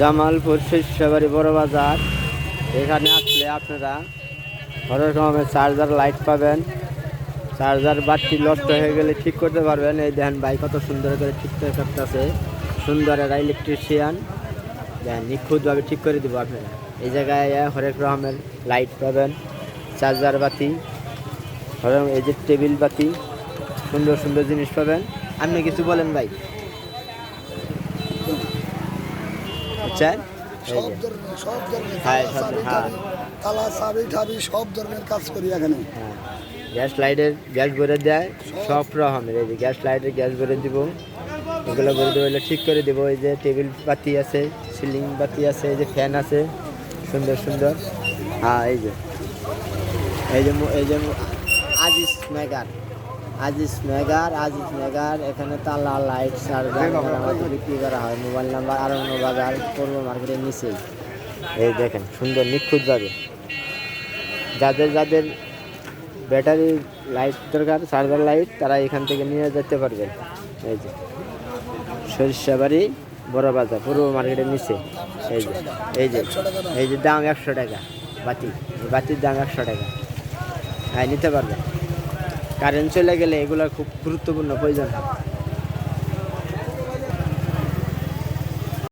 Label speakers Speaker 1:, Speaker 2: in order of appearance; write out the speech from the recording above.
Speaker 1: জামালপুর শস্যবাড়ি বড় বাজার। এখানে আসলে আপনারা হরেক রকমের চার্জার লাইট পাবেন। চার্জার বাতি নষ্ট হয়ে গেলে ঠিক করতে পারবেন। এই দেখেন ভাই কত সুন্দর করে ঠিক করে করতেছে সুন্দর একটা ইলেকট্রিশিয়ান দেখেন নিখুঁতভাবে ঠিক করে দেবো আপনারা। এই জায়গায় হরেক রকমের লাইট পাবেন, চার্জার বাতি হরেক এই যে টেবিল বাতি, সুন্দর সুন্দর জিনিস পাবেন। আপনি কিছু বলেন ভাই। এই
Speaker 2: সব ধরনের সব ধরনের
Speaker 1: হ্যাঁ,
Speaker 2: তালা,
Speaker 1: সব-
Speaker 2: চাবি
Speaker 1: হ্যাঁ।
Speaker 2: টাবি, সব ধরনের কাজ করি এখানে।
Speaker 1: হ্যাঁ। গ্যাস লাইটের গ্যাস ভরে দেয় সব। রকমের। এই যে গ্যাস লাইটের গ্যাস ভরে দিব এগুলো ভরে দেবো এগুলো ঠিক করে দেবো এই যে টেবিল বাতি আছে সিলিং বাতি আছে এই যে ফ্যান আছে সুন্দর সুন্দর। হ্যাঁ এই যে। এই যে এই যে আজিজ মেগার আজিজ মেগার আজিজ মেগার এখানে তালা লাইট চার্জার মেরামতি বিক্রি করা হয়। মোবাইল নাম্বার আরণ্য বাজার পূর্ব মার্কেটের নিচেই। এই দেখেন সুন্দর নিখুঁতভাবে। যাদের যাদের ব্যাটারি লাইট দরকার চার্জার লাইট তারা এখান থেকে নিয়ে যেতে পারবেন। এই যে সরিষাবাড়ি বড় বাজার পূর্ব মার্কেটের নিচে। এই যে এই যে এই যে দাম একশো টাকা বাতি। বাতির দাম একশো টাকা। হ্যাঁ নিতে পারবেন। কারেন্ট চলে গেলে এগুলো খুব গুরুত্বপূর্ণ প্রয়োজন।